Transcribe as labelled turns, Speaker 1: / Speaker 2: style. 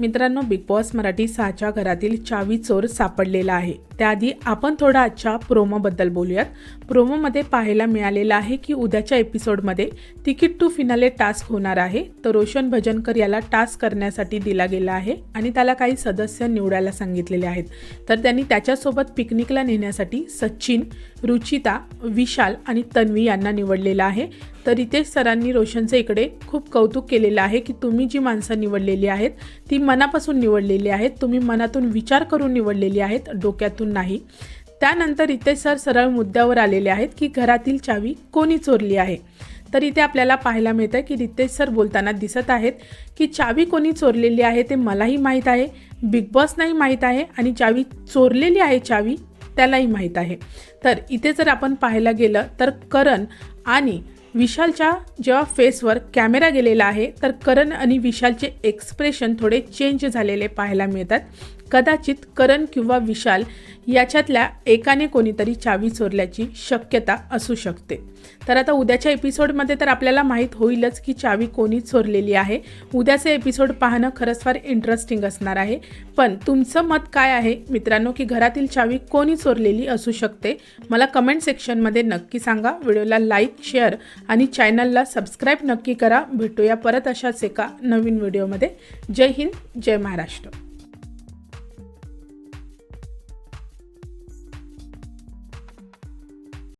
Speaker 1: मित्रांनो big boss Marathi सहाच्या घरातील चावी चोर सापडलेला आहे. त्याआधी आपण थोडा आजच्या प्रोमोबद्दल बोलूयात. प्रोमोमध्ये पाहायला मिळालेलं आहे की उद्याच्या एपिसोडमध्ये तिकीट टू फिनाले टास्क होणार आहे. तर रोशन भजनकर याला टास्क करण्यासाठी दिला गेला आहे आणि त्याला काही सदस्य निवडायला सांगितलेले आहेत. तर त्यांनी त्याच्यासोबत पिकनिकला नेण्यासाठी सचिन रुचिता विशाल आणि तन्वी यांना निवडलेलं आहे. तर रितेश सरांनी रोशनचं इकडे खूप कौतुक केलेलं आहे की तुम्ही जी माणसं निवडलेली आहेत ती मनापासून निवडलेली आहेत तुम्ही मनातून विचार करून निवडलेली आहेत डोक्यातून नाही. त्यानंतर रितेश सर सरळ मुद्द्यावर आलेले आहेत की घरातील चावी कोणी चोरली आहे? तर इथे आपल्याला पाहायला मिळतं की रितेश सर बोलताना दिसत आहेत की चावी कोणी चोरलेली आहे ते मलाही माहीत आहे बिग बॉसनाही माहीत आहे आणि चावी चोरलेली आहे चावी त्यालाही माहीत आहे. तर इथे जर आपण पाहायला गेलं तर करण आणि विशालच्या जेव्हा फेसवर कॅमेरा गेलेला आहे तर करण आणि विशालचे एक्सप्रेशन थोडे चेंज झालेले पाहायला मिळतात. कदाचित करण किंवा विशाल याच्यातल्या एकाने कोणीतरी चावी चोरल्याची शक्यता असू शकते. तर आता उद्याच्या एपिसोडमध्ये तर आपल्याला माहीत होईलच की चावी कोणी चोरलेली आहे. उद्याचे एपिसोड पाहणं खरंच फार इंटरेस्टिंग असणार आहे. पण तुमचं मत काय आहे? मित्रांनो की घरातील चावी कोणी चोरलेली असू शकते? मला कमेंट सेक्शनमध्ये नक्की सांगा. व्हिडिओला लाईक शेअर आणि चॅनलला सबस्क्राईब नक्की करा. भेटूया परत अशाच एका नवीन व्हिडिओमध्ये जय हिंद जय महाराष्ट्र.